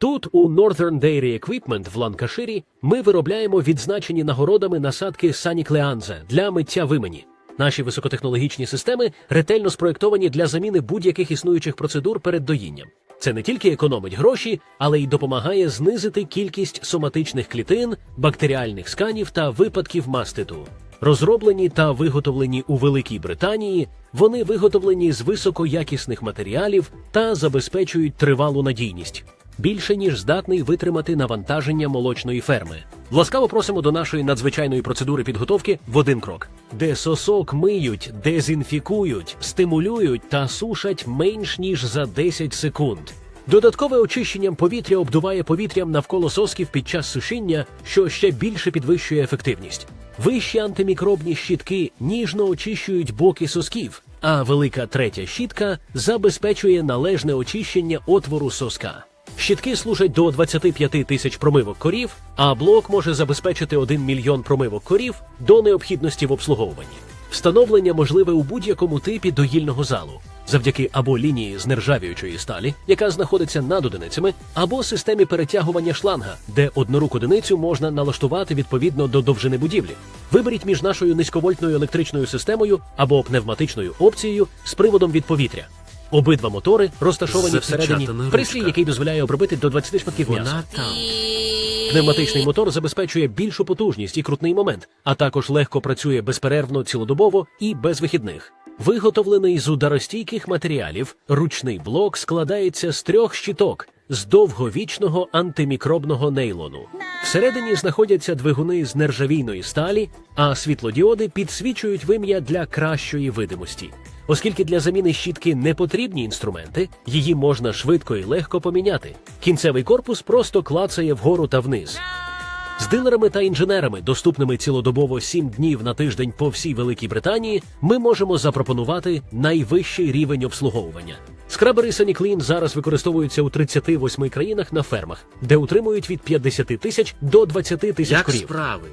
Тут, у Northern Dairy Equipment в Ланкаширі, ми виробляємо відзначені нагородами насадки Сані Клеанзе для миття вимені. Наші високотехнологічні системи ретельно спроєктовані для заміни будь-яких існуючих процедур перед доїнням. Це не тільки економить гроші, але й допомагає знизити кількість соматичних клітин, бактеріальних сканів та випадків маститу. Розроблені та виготовлені у Великій Британії, вони виготовлені з високоякісних матеріалів та забезпечують тривалу надійність, більше ніж здатний витримати навантаження молочної ферми. Ласкаво просимо до нашої надзвичайної процедури підготовки в один крок, де сосок миють, дезінфікують, стимулюють та сушать менш ніж за 10 секунд. Додаткове очищенням повітря обдуває повітрям навколо сосків під час сушіння, що ще більше підвищує ефективність. Вищі антимікробні щітки ніжно очищують боки сосків, а велика третя щітка забезпечує належне очищення отвору соска. Щітки служать до 25 тисяч промивок корів, а блок може забезпечити 1 мільйон промивок корів до необхідності в обслуговуванні. Встановлення можливе у будь-якому типі доїльного залу завдяки або лінії з нержавіючої сталі, яка знаходиться над одиницями, або системі перетягування шланга, де однорук одиницю можна налаштувати відповідно до довжини будівлі. Виберіть між нашою низьковольтною електричною системою або пневматичною опцією з приводом від повітря. Обидва мотори розташовані всередині пристрій, який дозволяє обробити до 20 шматків м'яса. Пневматичний мотор забезпечує більшу потужність і крутний момент, а також легко працює безперервно цілодобово і без вихідних. Виготовлений з ударостійких матеріалів, ручний блок складається з трьох щиток з довговічного антимікробного нейлону. Всередині знаходяться двигуни з нержавійної сталі, а світлодіоди підсвічують вим'я для кращої видимості. Оскільки для заміни щітки не потрібні інструменти, її можна швидко і легко поміняти. Кінцевий корпус просто клацає вгору та вниз. З дилерами та інженерами, доступними цілодобово 7 днів на тиждень по всій Великій Британії, ми можемо запропонувати найвищий рівень обслуговування. Скрабери SaniClean зараз використовуються у 38 країнах на фермах, де утримують від 50 тисяч до 20 тисяч корів. справи?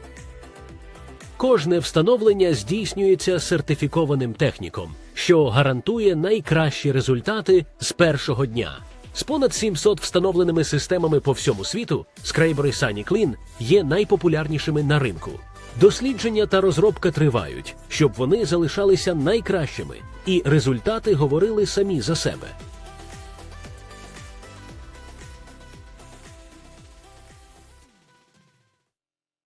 Кожне встановлення здійснюється сертифікованим техніком, що гарантує найкращі результати з першого дня. З понад 700 встановленими системами по всьому світу, скрейбери Sunny Clean є найпопулярнішими на ринку. Дослідження та розробка тривають, щоб вони залишалися найкращими, і результати говорили самі за себе.